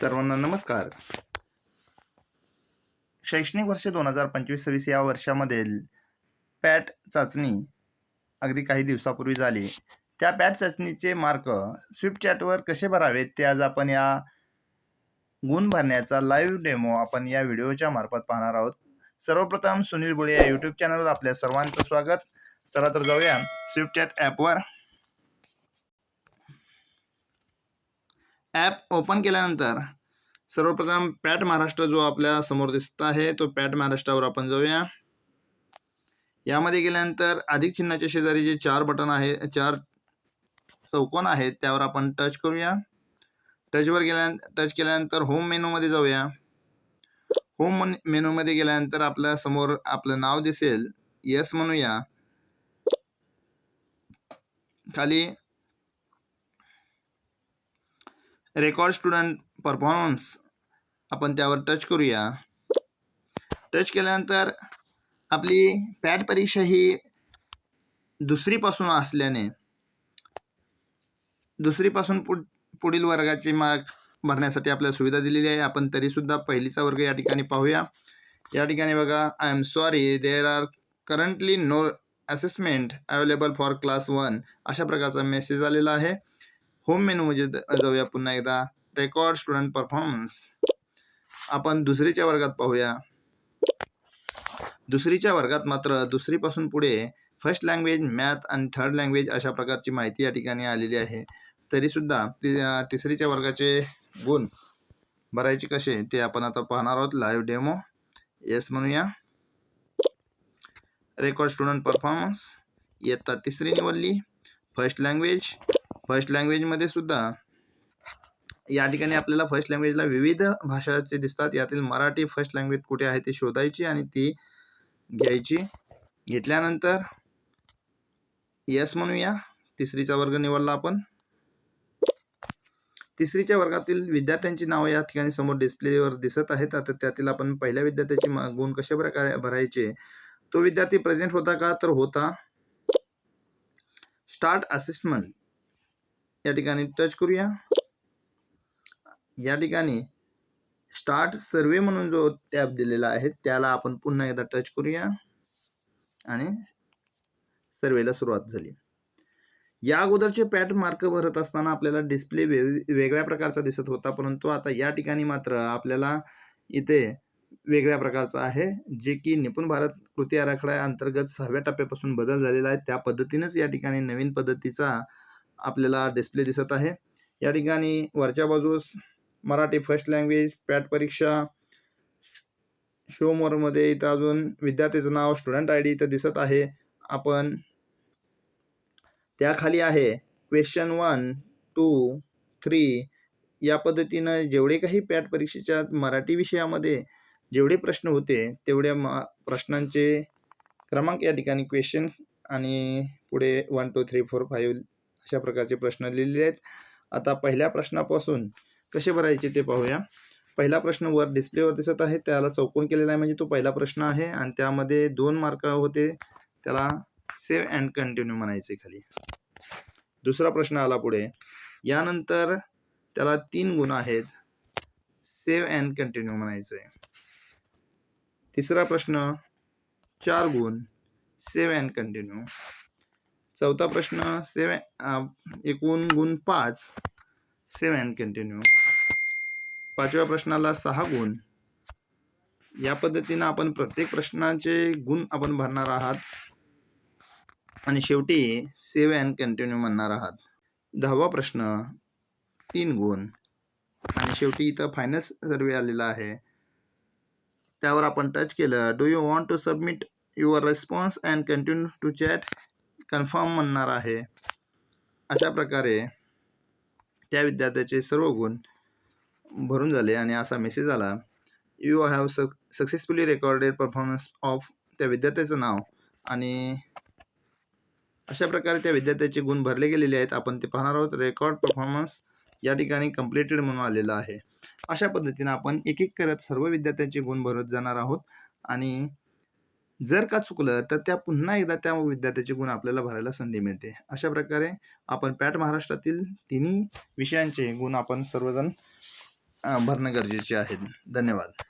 सर्वांना नमस्कार. शैक्षणिक वर्ष दोन हजार पंचवीस सव्वीस या वर्षामधील पॅट चाचणी अगदी काही दिवसापूर्वी झाली. त्या पॅट चाचणीचे मार्क स्विपचॅटवर कसे भरावेत? ते आज आपण या गुण भरण्याचा लाईव्ह डेमो आपण या व्हिडिओच्या मार्फत पाहणार आहोत. सर्वप्रथम सुनील बुळे या यूट्यूब चॅनलवर आपल्या सर्वांचं स्वागत. चला तर जाऊया. स्विपचॅट ॲपवर ॲप ओपन केल्यानंतर सर्वप्रथम पॅट महाराष्ट्र जो आपल्यासमोर दिसत आहे तो पॅट महाराष्ट्रावर आपण जाऊया. यामध्ये गेल्यानंतर अधिक चिन्हाच्या शेजारी जे चार बटन आहे चार चौकोन आहेत त्यावर आपण टच करूया. टचवर गेल्या टच केल्यानंतर होम मेनूमध्ये जाऊया. होम मेनूमध्ये गेल्यानंतर आपल्यासमोर आपलं नाव दिसेल. यस म्हणूया. खाली रेकॉर्ड स्टुडंट परफॉर्मन्स. आपण त्यावर टच करूया. टच केल्यानंतर आपली पॅट परीक्षा ही दुसरीपासून असल्याने दुसरीपासून पुढ पुढील वर्गाचे मार्क भरण्यासाठी आपल्याला सुविधा दिलेली आहे. आपण तरीसुद्धा पहिलीचा वर्ग या ठिकाणी पाहूया. या ठिकाणी बघा I am sorry there are currently no assessment available for class one अशा प्रकारचा मेसेज आलेला आहे. होम मेनूमध्ये जाऊया पुन्हा एकदा. रेकॉर्ड स्टुडंट परफॉर्मन्स आपण दुसरीच्या वर्गात पाहूया. दुसरीच्या वर्गात मात्र दुसरीपासून पुढे फर्स्ट लँग्वेज मॅथ आणि थर्ड लँग्वेज अशा प्रकारची माहिती या ठिकाणी आलेली आहे. तरीसुद्धा ति तिसरीच्या वर्गाचे गुण भरायचे कसे ते आपण आता पाहणार आहोत. लाईव्ह डेमो येस म्हणूया. रेकॉर्ड स्टुडंट परफॉर्मन्स इयत्ता तिसरी निवडली. फर्स्ट लँग्वेज फर्स्ट लँग्वेजमध्ये सुद्धा या ठिकाणी आपल्याला फर्स्ट लँग्वेजला विविध भाषाचे दिसतात. यातील मराठी फर्स्ट लँग्वेज कुठे आहे ते शोधायची आणि ती घ्यायची. घेतल्यानंतर यस म्हणूया. तिसरीचा वर्ग निवडला आपण. तिसरीच्या वर्गातील विद्यार्थ्यांची नावं या ठिकाणी समोर डिस्प्लेवर दिसत आहेत. आता त्यातील आपण पहिल्या विद्यार्थ्याचे गुण कशा प्रकारे भरायचे? तो विद्यार्थी प्रेझेंट होता का? तर होता स्टार्ट असिस्टमेंट या ठिकाणी टच करूया. या ठिकाणी स्टार्ट सर्वे म्हणून जो टॅब दिलेला आहे त्याला आपण पुन्हा एकदा टच करूया. आणि सर्वेला सुरुवात झाली. या अगोदरचे पॅट मार्क भरत असताना आपल्याला डिस्प्ले वे वेगळ्या प्रकारचा दिसत होता परंतु आता या ठिकाणी मात्र आपल्याला इथे वेगळ्या प्रकारचा आहे जे की निपुण भारत कृती आराखड्या अंतर्गत सहाव्या टप्प्यापासून बदल झालेला आहे. त्या पद्धतीनेच या ठिकाणी नवीन पद्धतीचा आपल्याला डिस्प्ले दिसत आहे. या ठिकाणी वरच्या बाजूस मराठी फर्स्ट लँग्वेज पॅट परीक्षा शोमोरमध्ये इथं अजून विद्यार्थ्याचं नाव स्टुडंट आय डी इथं दिसत आहे. आपण त्याखाली आहे. क्वेश्चन वन टू थ्री या पद्धतीनं जेवढे काही पॅट परीक्षेच्या मराठी विषयामध्ये जेवढे प्रश्न होते तेवढ्या मा प्रश्नांचे क्रमांक या ठिकाणी क्वेश्चन आणि पुढे one two three four five अशा प्रकारचे प्रश्न लिहिलेले आहेत. आता पहिल्या प्रश्नापासून कसे भरायचे ते पाहूया. पहिला प्रश्न वर डिस्प्लेवर दिसत आहे. त्याला चौकोन केलेला आहे. म्हणजे तो पहिला प्रश्न आहे. आणि त्यामध्ये दोन मार्क होते. त्याला सेव्ह अँड कंटिन्यू म्हणायचे खाली. दुसरा प्रश्न आला पुढे. यानंतर त्याला तीन गुण आहेत. सेव्ह अँड कंटिन्यू म्हणायचे. तिसरा प्रश्न चार गुण सेव्ह अँड कंटिन्यू चौथा प्रश्न सेवन एकूण गुण पाच. सेवन अँड कंटिन्यू पाचव्या प्रश्नाला सहा गुण. या पद्धतीनं आपण प्रत्येक प्रश्नाचे गुण आपण भरणार आहात. आणि शेवटी सेवन अँड कंटिन्यू म्हणणार आहात. दहावा प्रश्न तीन गुण. आणि शेवटी इथं फायनल सर्वे आलेला आहे. त्यावर आपण टच केलं. Do you want to submit your response and continue to chat confirm म्हणणार आहे. अशा प्रकारे त्या विद्यार्थ्याचे सर्व गुण भरून झाले आणि असा मेसेज आला you have suc successfully recorded performance of त्या विद्यार्थ्याचं नाव आणि अशा प्रकारे त्या विद्यार्थ्याचे गुण भरले गेलेले आहेत. आपण ते पाहणार आहोत. रेकॉर्ड परफॉर्मन्स या ठिकाणी कम्प्लिटेड म्हणून आलेलं आहे. अशा पद्धतीनं आपण एक एक करत सर्व विद्यार्थ्यांचे गुण भरत जाणार आहोत आणि जर का चुकलं तर त्या पुन्हा एकदा त्या विद्यार्थ्याचे गुण आपल्याला भरायला संधी मिळते. अशा प्रकारे आपण पॅट महाराष्ट्रातील तिन्ही विषयांचे गुण आपण सर्वजण भरणं गरजेचे आहेत. धन्यवाद.